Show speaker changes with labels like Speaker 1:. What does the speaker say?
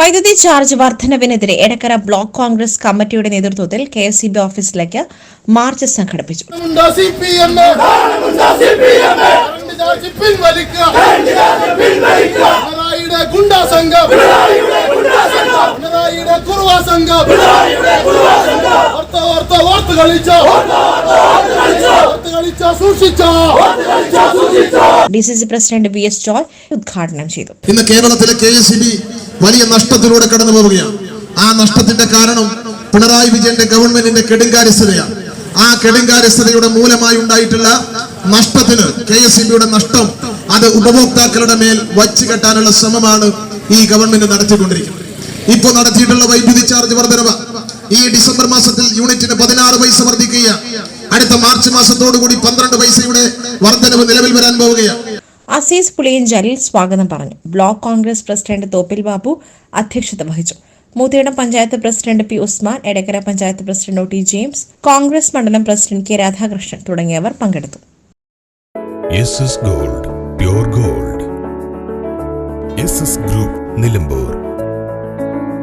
Speaker 1: വൈദ്യുതി ചാർജ് വർധനവിനെതിരെ എടക്കര ബ്ലോക്ക് കോൺഗ്രസ് കമ്മിറ്റിയുടെ നേതൃത്വത്തിൽ കെ എസ് ബി ഓഫീസിലേക്ക് മാർച്ച് സംഘടിപ്പിച്ചു. D C C president V S Joy ഉദ്ഘാടനം ചെയ്തു.
Speaker 2: ഇന്ന് കേരളത്തിലെ കെ എസ് വലിയ നഷ്ടത്തിലൂടെ കടന്നു പോവുകയാണ്. ആ നഷ്ടത്തിന്റെ കാരണം പിണറായി വിജയന്റെ ഗവൺമെന്റിന്റെ കെടുങ്കാര്യസ്ഥതയാണ്. ആ കെടുങ്കാര്യസ്ഥതയുടെ മൂലമായി ഉണ്ടായിട്ടുള്ള നഷ്ടത്തിന് കെ എസ് നഷ്ടം അത് ഉപഭോക്താക്കളുടെ മേൽ വച്ചു കെട്ടാനുള്ള ശ്രമമാണ് ഈ ഗവൺമെന്റ് നടത്തിക്കൊണ്ടിരിക്കുന്നത്. ഇപ്പോൾ നടത്തിയിട്ടുള്ള വൈദ്യുതി ചാർജ് വർധനവ് ഈ ഡിസംബർ മാസത്തിൽ യൂണിറ്റിന് പതിനാറ് പൈസ വർദ്ധിക്കുകയാണ് അടുത്ത മാർച്ച് മാസത്തോടുകൂടി പന്ത്രണ്ട് പൈസയുടെ വർധനവ് നിലവിൽ വരാൻ പോവുകയാണ്.
Speaker 1: അസീസ് പുളിയഞ്ചലിൽ സ്വാഗതം പറഞ്ഞു. Block Congress president Thoppil Babu അധ്യക്ഷത വഹിച്ചു. Moothedam panchayat president P Usman Edakkara panchayat president O T James Congress മണ്ഡലം പ്രസിഡന്റ് കെ രാധാകൃഷ്ണൻ തുടങ്ങിയവർ പങ്കെടുത്തു.
Speaker 3: Gold gold group Nilambur